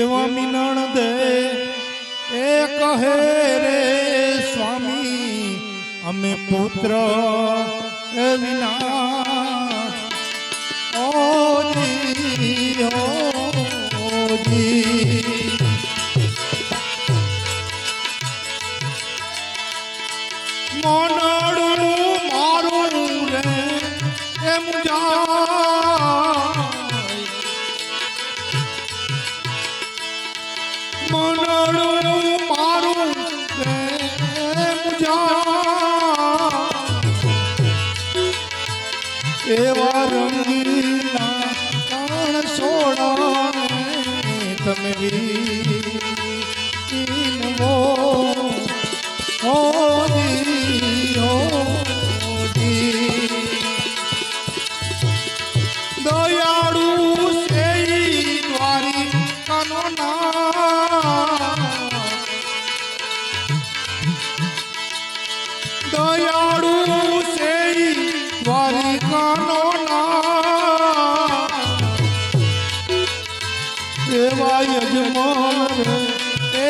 એવા મિનણ દે એ કહે રે સ્વામી અમે પુત્ર એ વિના. ઓ એવા રંગીલા કાણ સોડાને તમે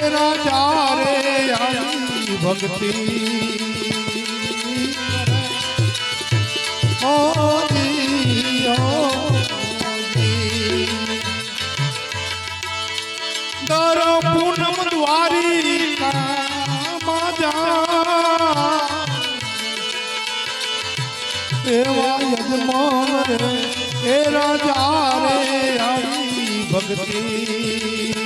રાજા રે આવી ભક્તિ દર પૂનમ દ્વારી જા એવા યજમાન એ રાજા રે ભક્તિ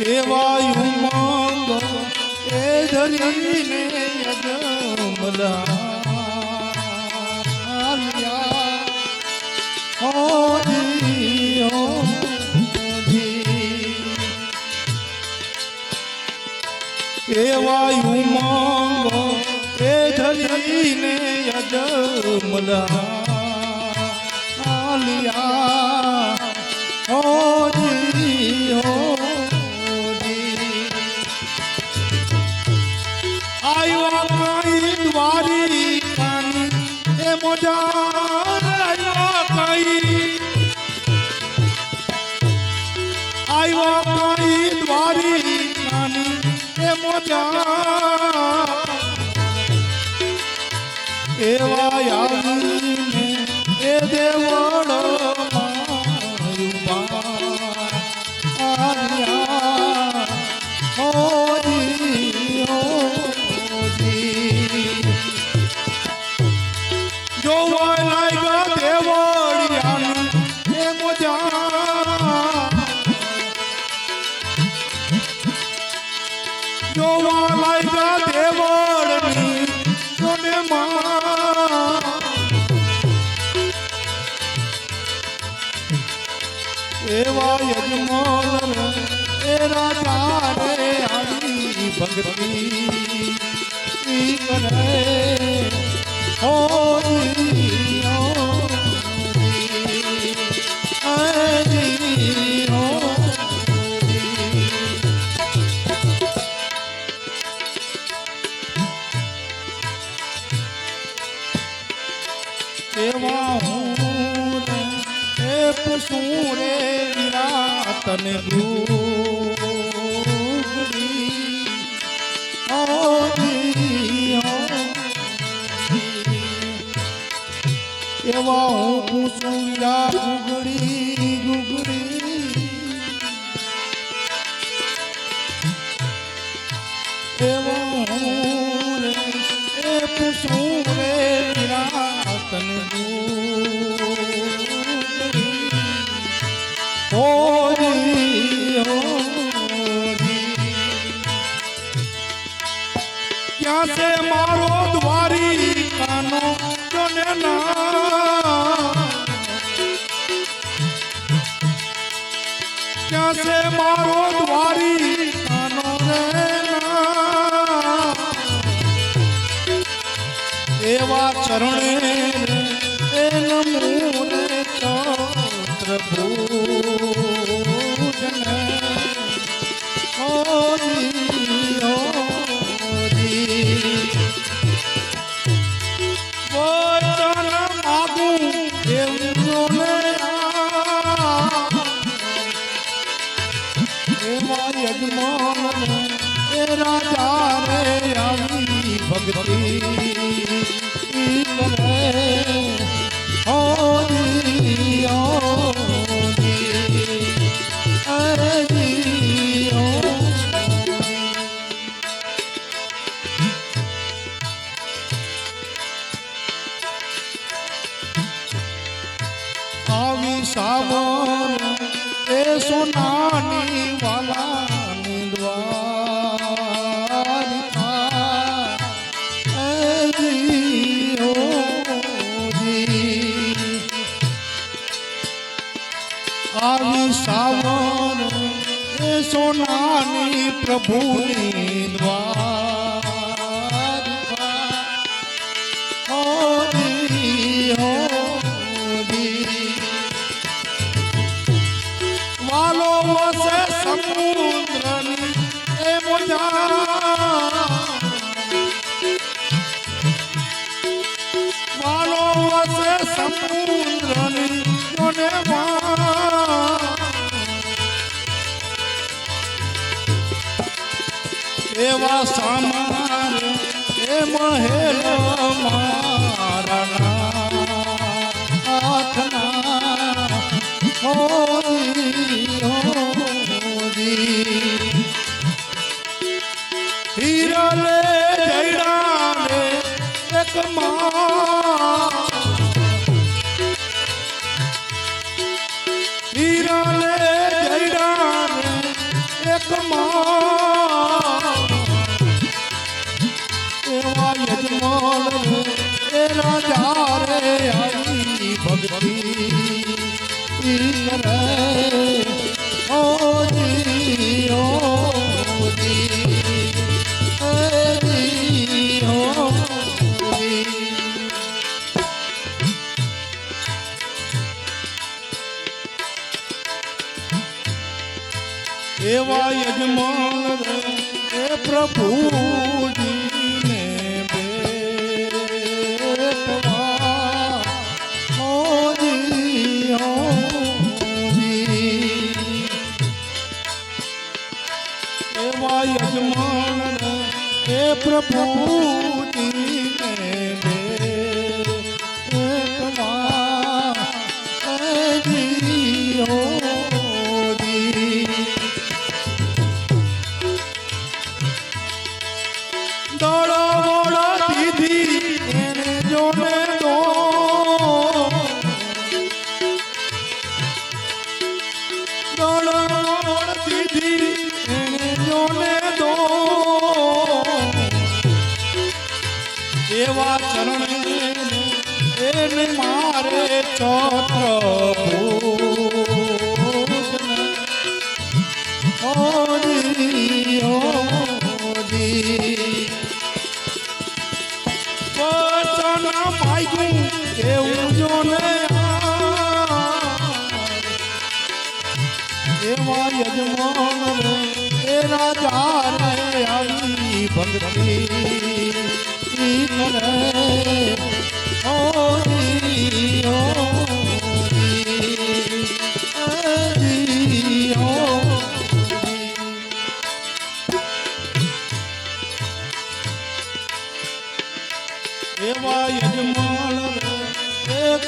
એવા ઉમંગ એ ધરીને હોજી એવા ઉમંગ એ ધરીને યજમલા આલિયા. આવ્યા કઈ દ્વારી કાની એ મોજા આવ્યા કઈ આવ્યા કઈ દ્વારી કાની એ મોજા એવા આવીને જોવા લાગ્યા દેવળની માં એવા યજમાન એ રાજા રે આવી કરે હોજી એવા હું રે એ પૂછું રે હોજી એવા હું પૂછું વિરા ગુગડી ક્યાં છે મારો દ્વારી કાનો જોને ના? ક્યાં છે મારો દ્વારી કાનો રે ના? એવા ચરણે 逃避。આવી સાવન એ સોનાની પ્રભુની દ્વાર. એવા સામારે એ મહેલ મારા હીરા લે જયડા એક મા ભક્તિ કરે ઓ એવા યજમાન પ્રભુ. প্রভু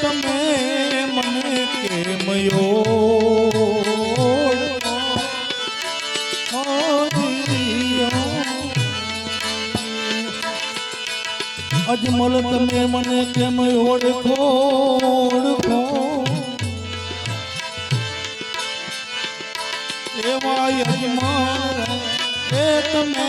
તમે મને કેમ અજમલ તમે મને કેમ ઓળખો ઓળખો? એવા અજમલ એ તમે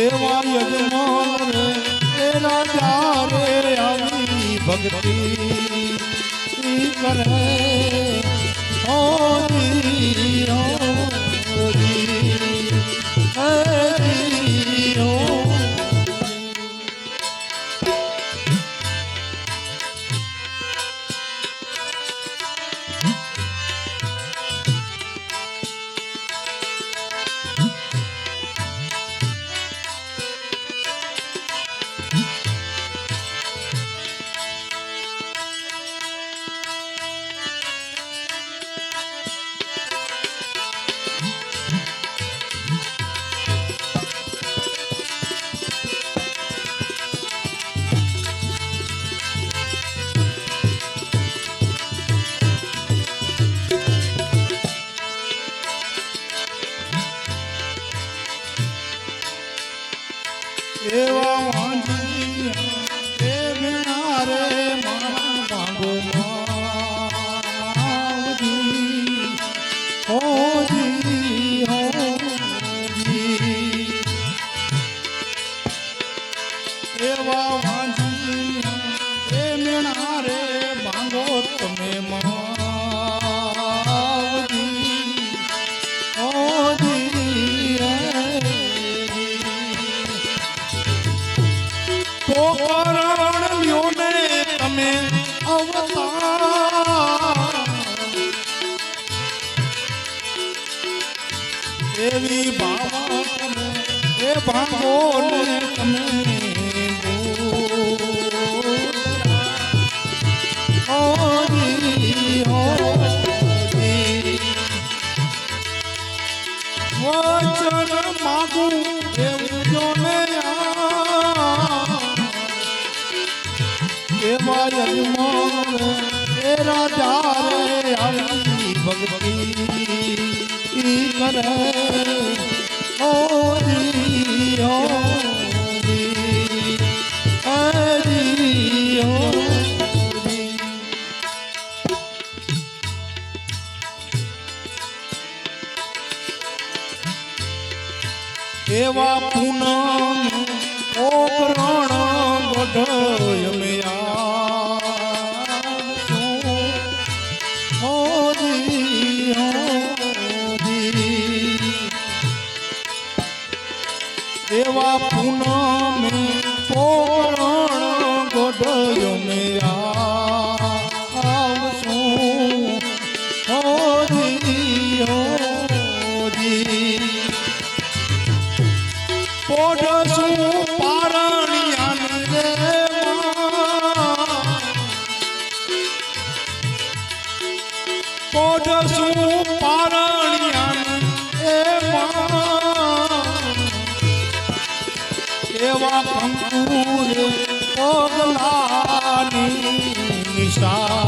એવા યજમાન રે એના ત્યારે આવી ભક્તિ કરે ઓ Eu. વચન માગું એવું જો રાજા રે આવી ભગવતી કરે. એવા કંકુર ઓગલાની નિશા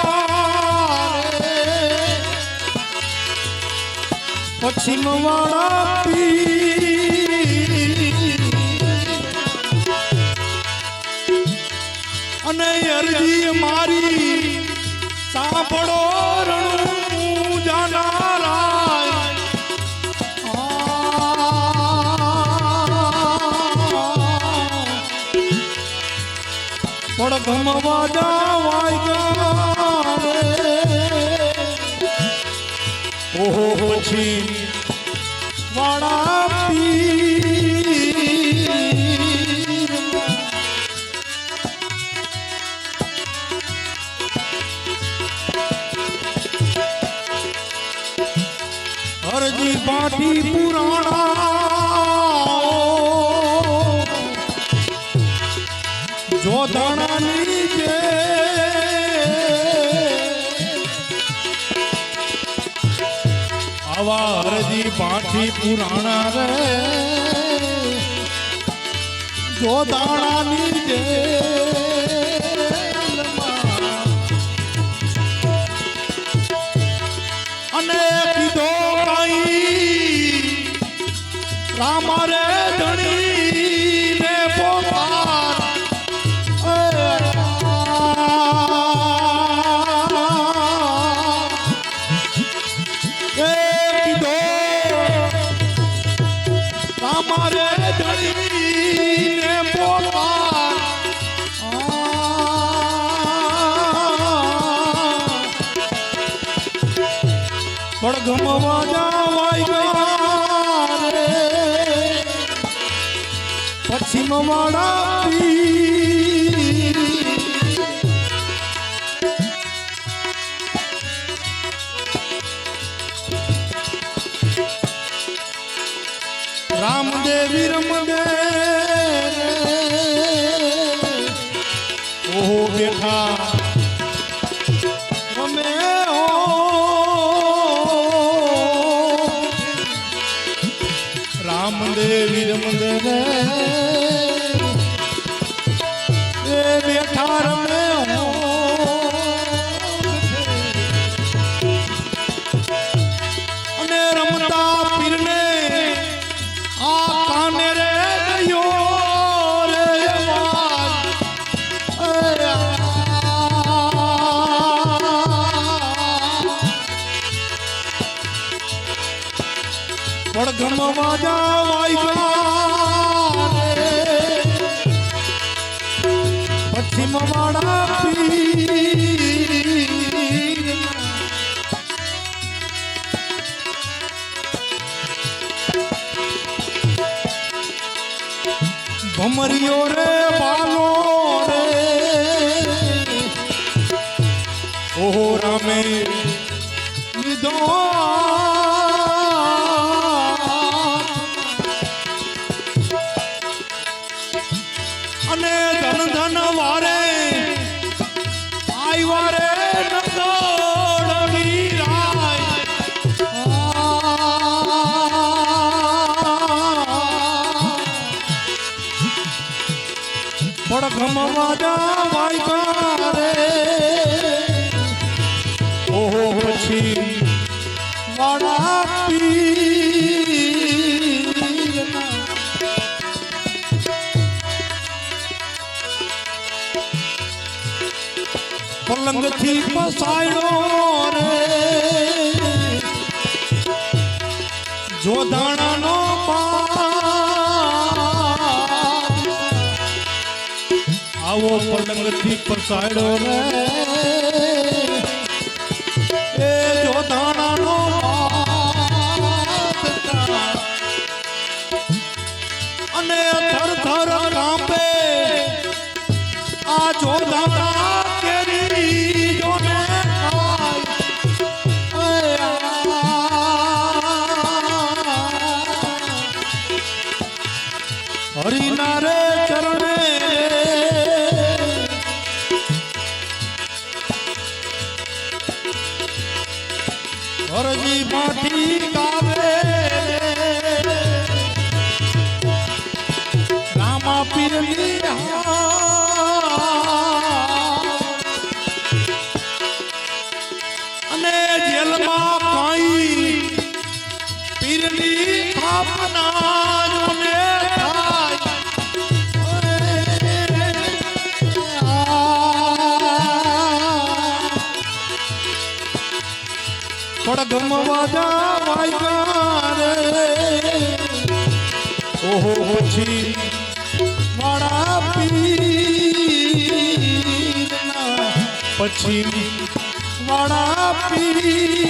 પશ્ચિમ વાળા અને અરજી મારી સાંભળો રણું જાનારા પણ ભમવા જવાય ઓહો પછી? વાળા હરજી બાટી પુરાણા. જોધણા આવા હરજી પાઠી પુરાણા રે. જોદાણાની દેવ સિમવાડા રામદેવી રમદેવ સમાજા વાઈગા પછી મમાડા ભમરીઓ રે સંગથી પસાયો રે. જોધાણાનો આવો પલંગથી પસાડો રે. પછી વાળા પીર